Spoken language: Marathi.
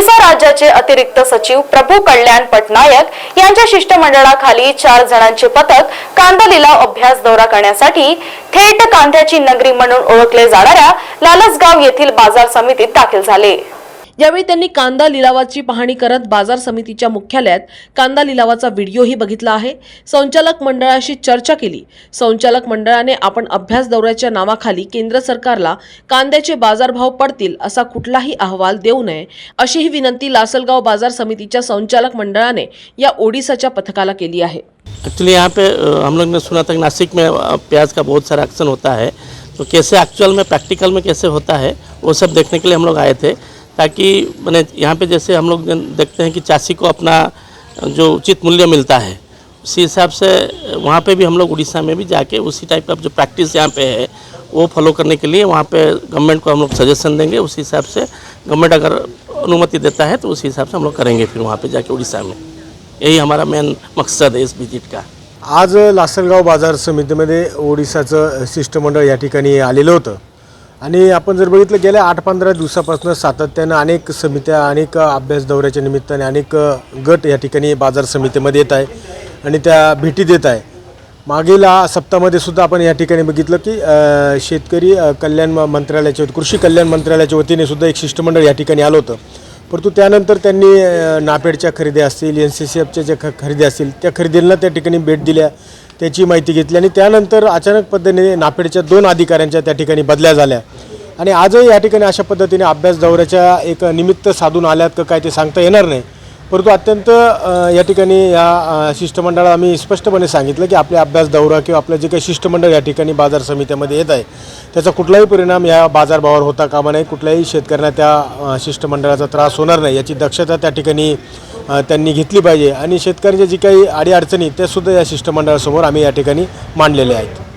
ओडिसा राज्याचे अतिरिक्त सचिव प्रभू कल्याण पटनायक यांच्या शिष्टमंडळाखाली चार जणांचे पथक कांदा लिलाव अभ्यास दौरा करण्यासाठी थेट कांद्याची नगरी म्हणून ओळखले जाणाऱ्या लालसगाव येथील बाजार समितीत दाखल झाले. यावेळी त्यांनी कांदा लिलावाची पाहणी करत बाजार समितीच्या मुख्यालयात कांदा लिलावाचा व्हिडिओही बघितला आहे. संचालक मंडळाशी चर्चा केली. संचालक मंडळाने आपण अभ्यास दौऱ्याच्या नावाखाली केंद्र सरकारला कांद्याचे बाजारभाव पडतील असा कुठलाही अहवाल देऊ नये अशीही विनंती लासलगाव बाजार समितीच्या संचालक मंडळाने या ओडिसाच्या पथकाला केली आहे. एक्चुअली यहाँ पे हम लोग ने सुना था कि नासिक में प्याज का बहुत सारा एक्शन होता है। तो कैसे एक्चुअल में प्रैक्टिकल में कैसे होता है वो सब देखने के लिए हम लोग आए थे। ताकि मैंने यहाँ पे जैसे हम लोग जन- देखते हैं कि चासी को अपना जो उचित मूल्य मिलता है उसी हिसाब से वहाँ पे भी हम लोग उड़ीसा में भी जाके उसी टाइप का जो प्रैक्टिस यहाँ पे है वो फॉलो करने के लिए वहाँ पे गवर्नमेंट को हम लोग सजेशन देंगे उसी हिसाब से गवर्नमेंट अगर अनुमति देता है तो उसी हिसाब से हम लोग करेंगे फिर वहाँ पे जाके उड़ीसा में। यही हमारा मेन मकसद है इस विजिट का। आज लासलगाव बाजार समितीमध्ये ओडिशाचं शिष्टमंडळ या ठिकाणी आलेलं होतं. आणि आपण जर बघितलं गेल्या आठ पंधरा दिवसापासून सातत्यानं अनेक समित्या अनेक अभ्यास दौऱ्याच्या निमित्ताने अनेक गट या ठिकाणी बाजार समितीमध्ये येत आहे आणि त्या भेटी देत आहे. मागील सप्ताहामध्ये सुद्धा आपण या ठिकाणी बघितलं की शेतकरी कल्याण म- मंत्रालयाच्या कृषी कल्याण मंत्रालयाच्या वतीने सुद्धा एक शिष्टमंडळ या ठिकाणी आलं होतं. परंतु त्यानंतर त्यांनी नापेडच्या खरेदी असतील एन सी सी एफच्या ज्या ख खरेदी असतील त्या खरेदींना त्या ठिकाणी भेट दिल्या. त्याची माहिती घेतली आणि त्यानंतर अचानक पद्धतीने नापेडच्या दोन अधिकाऱ्यांच्या त्या ठिकाणी बदल्या झाल्या. आणि आजही या ठिकाणी अशा पद्धतीने अभ्यास दौऱ्याच्या एक निमित्त साधून आल्यात का काय ते सांगता येणार नाही. परंतु अत्यंत या ठिकाणी या शिष्टमंडळाला आम्ही स्पष्टपणे सांगितलं की आपले अभ्यास दौरा किंवा आपलं जे काही शिष्टमंडळ या ठिकाणी बाजार समित्यामध्ये येत आहे त्याचा कुठलाही परिणाम या बाजारभावावर होता कामा नाही कुठल्याही शेतकऱ्यांना त्या शिष्टमंडळाचा त्रास होणार नाही. याची दक्षता त्या ठिकाणी त्यांनी घेतली पाहिजे. आणि शेतकऱ्यांच्या जी काही अडीअडचणी त्या सुद्धा या शिष्टमंडळासमोर आम्ही या ठिकाणी मांडलेल्या आहेत.